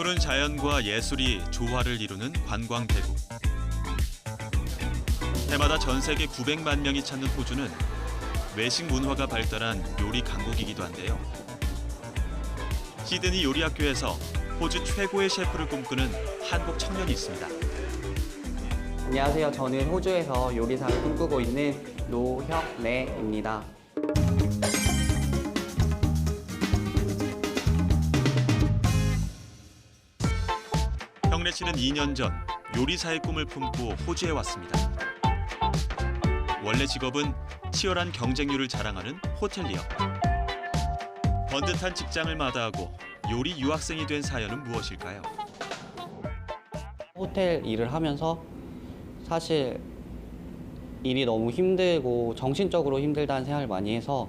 푸른 자연과 예술이 조화를 이루는 관광 대국. 해마다 전 세계 900만 명이 찾는 호주는 외식 문화가 발달한 요리 강국이기도 한데요. 시드니 요리학교에서 호주 최고의 셰프를 꿈꾸는 한국 청년이 있습니다. 안녕하세요. 저는 호주에서 요리사를 꿈꾸고 있는 노혁래입니다. 형래 씨는 2년 전 요리사의 꿈을 품고 호주에 왔습니다. 원래 직업은 치열한 경쟁률을 자랑하는 호텔리어. 번듯한 직장을 마다하고 요리 유학생이 된 사연은 무엇일까요? 호텔 일을 하면서 사실 일이 너무 힘들고 정신적으로 힘들다는 생각을 많이 해서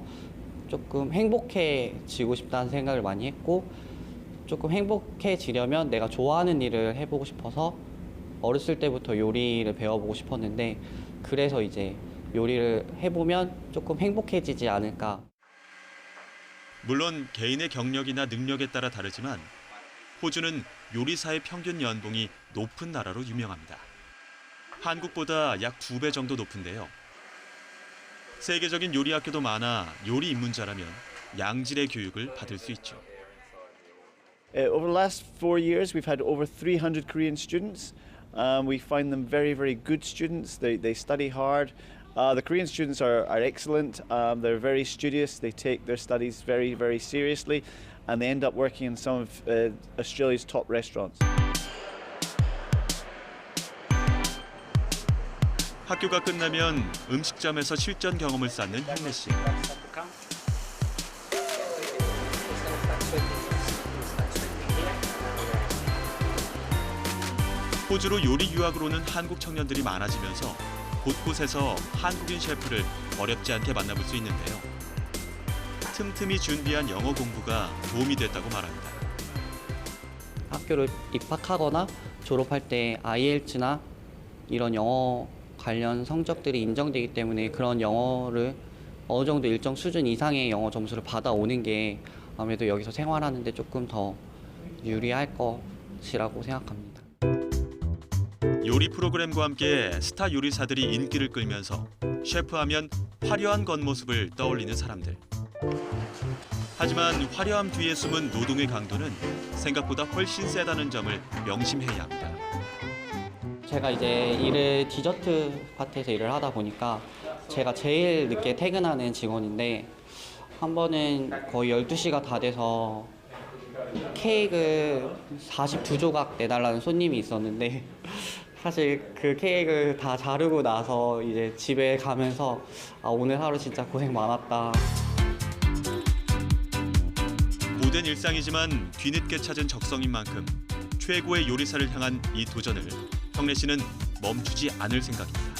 조금 행복해지고 싶다는 생각을 많이 했고 조금 행복해지려면 내가 좋아하는 일을 해보고 싶어서 어렸을 때부터 요리를 배워보고 싶었는데 그래서 이제 요리를 해보면 조금 행복해지지 않을까 물론 개인의 경력이나 능력에 따라 다르지만 호주는 요리사의 평균 연봉이 높은 나라로 유명합니다. 한국보다 약 두 배 정도 높은데요. 세계적인 요리 학교도 많아 요리 입문자라면 양질의 교육을 받을 수 있죠. Uh, over the last four years, we've had over 300 Korean students. Um, we find them very, very good students. They, they study hard. Uh, the Korean students are, are excellent. Um, they're very studious. They take their studies very, very seriously. And they end up working in some of uh, Australia's top restaurants. 학교가 끝나면 음식점에서 실전 경험을 쌓는 현래 씨. 호주로 요리 유학을 오는 한국 청년들이 많아지면서 곳곳에서 한국인 셰프를 어렵지 않게 만나볼 수 있는데요. 틈틈이 준비한 영어 공부가 도움이 됐다고 말합니다. 학교를 입학하거나 졸업할 때 IELTS나 이런 영어 관련 성적들이 인정되기 때문에 그런 영어를 어느 정도 일정 수준 이상의 영어 점수를 받아오는 게 아무래도 여기서 생활하는데 조금 더 유리할 것이라고 생각합니다. 요리 프로그램과 함께 스타 요리사들이 인기를 끌면서 셰프하면 화려한 겉모습을 떠올리는 사람들. 하지만 화려함 뒤에 숨은 노동의 강도는 생각보다 훨씬 세다는 점을 명심해야 합니다. 제가 이제 일을 디저트 파트에서 일을 하다 보니까 제가 제일 늦게 퇴근하는 직원인데 한 번은 거의 12시가 다 돼서 케이크 42조각 내달라는 손님이 있었는데 사실 그 케이크를 다 자르고 나서 이제 집에 가면서 아, 오늘 하루 진짜 고생 많았다. 고된 일상이지만 뒤늦게 찾은 적성인 만큼 최고의 요리사를 향한 이 도전을 형래 씨는 멈추지 않을 생각입니다.